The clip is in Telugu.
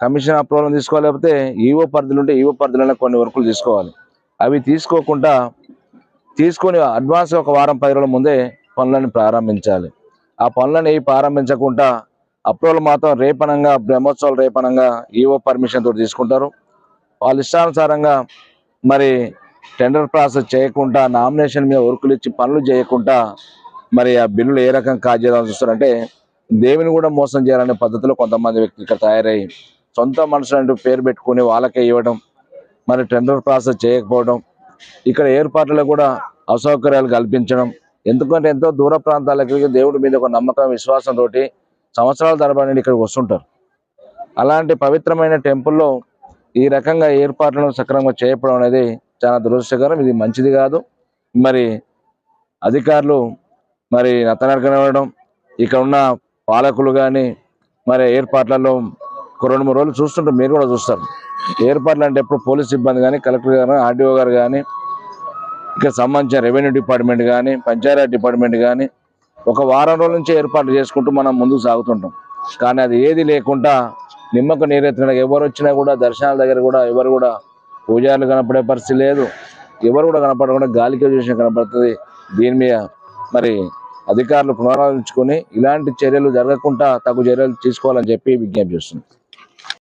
కమిషన్ అప్రూవల్ తీసుకోలేకపోతే ఈవో పరిధిలో ఉంటే ఈవో పరిధిలోనే కొన్ని వర్కులు తీసుకోవాలి. అవి తీసుకోకుండా తీసుకొని అడ్వాన్స్ ఒక వారం పది రోజుల ముందే పనులను ప్రారంభించాలి. ఆ పనులను ఏవి ప్రారంభించకుండా అప్రూవల్ మాత్రం రేపనంగా బ్రహ్మోత్సవాలు రేపనంగా ఈవో పర్మిషన్ తోటి తీసుకుంటారు. వాళ్ళ ఇష్టానుసారంగా మరి టెండర్ ప్రాసెస్ చేయకుండా నామినేషన్ మీద వర్కులు ఇచ్చి పనులు చేయకుండా మరి ఆ బిల్లులు ఏ రకం కాజేయాలని చూస్తారంటే దేవుని కూడా మోసం చేయాలనే పద్ధతిలో కొంతమంది వ్యక్తులు ఇక్కడ తయారయ్యి సొంత మనుషులంటూ పేరు పెట్టుకుని వాళ్ళకే ఇవ్వడం మరి టెండర్ ప్రాసెస్ చేయకపోవడం ఇక్కడ ఏర్పాట్లలో కూడా అసౌకర్యాలు కల్పించడం ఎందుకంటే ఎంతో దూర ప్రాంతాలకి దేవుడి మీద ఒక నమ్మకం విశ్వాసంతో సంవత్సరాల తరబడి ఇక్కడికి వస్తుంటారు. అలాంటి పవిత్రమైన టెంపుల్లో ఈ రకంగా ఏర్పాట్లను సక్రమంగా చేయకపోవడం అనేది చాలా దురదృష్టకరం. ఇది మంచిది కాదు. మరి అధికారులు మరి నత్తనడకనివ్వడం ఇక్కడ ఉన్న పాలకులు కానీ మరి ఏర్పాట్లలో ఒక రెండు మూడు రోజులు చూస్తుంటే మీరు కూడా చూస్తారు. ఏర్పాట్లు అంటే ఎప్పుడు పోలీస్ సిబ్బంది కానీ కలెక్టర్ గారు ఆర్డీఓ గారు కానీ ఇక్కడ సంబంధించిన రెవెన్యూ డిపార్ట్మెంట్ కానీ పంచాయతీ డిపార్ట్మెంట్ కానీ ఒక వారం రోజుల నుంచి ఏర్పాట్లు చేసుకుంటూ మనం ముందుకు సాగుతుంటాం. కానీ అది ఏది లేకుండా నిమ్మకు నీరెత్తిన ఎవరు వచ్చినా కూడా దర్శనాల దగ్గర కూడా ఎవరు కూడా పూజారులు కనపడే పరిస్థితి లేదు. ఎవరు కూడా కనపడకుండా గాలికి చూసిన కనపడుతుంది. దీని మీద మరి అధికారులు పునరాలోచించుకొని ఇలాంటి చర్యలు జరగకుండా తగు చర్యలు తీసుకోవాలని చెప్పి విజ్ఞప్తి చేస్తున్నాం.